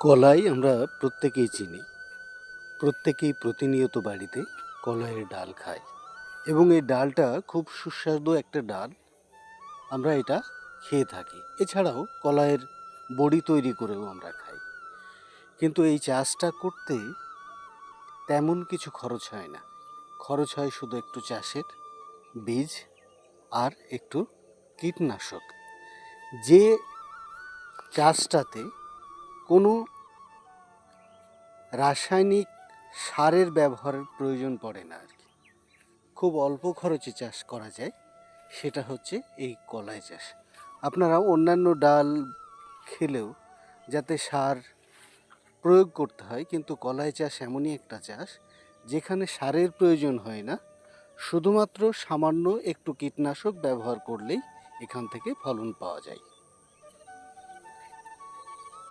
কলাই আমরা প্রত্যেকেই চিনি। প্রত্যেকেই প্রতিনিয়ত বাড়িতে কলাইয়ের ডাল খাই এবং এই ডালটা খুব সুস্বাদু একটা ডাল। আমরা এটা খেয়ে থাকি। এছাড়াও কলাইয়ের বড়ি তৈরি করেও আমরা খাই। কিন্তু এই চাষটা করতে তেমন কিছু খরচ হয় না। খরচ হয় শুধু একটু চাষের বীজ আর একটু কীটনাশক। যে চাষটাতে কোনো রাসায়নিক সারের ব্যবহারের প্রয়োজন পড়ে না আর কি। খুব অল্প খরচে চাষ করা যায়, সেটা হচ্ছে এই কলাই চাষ। আপনারা অন্যান্য ডাল খেলেও যাতে সার প্রয়োগ করতে হয়, কিন্তু কলাই চাষ এমনই একটা চাষ, যেখানে সারের প্রয়োজন হয় না, শুধুমাত্র সামান্য একটু কীটনাশক ব্যবহার করলেই এখান থেকে ফলন পাওয়া যায়।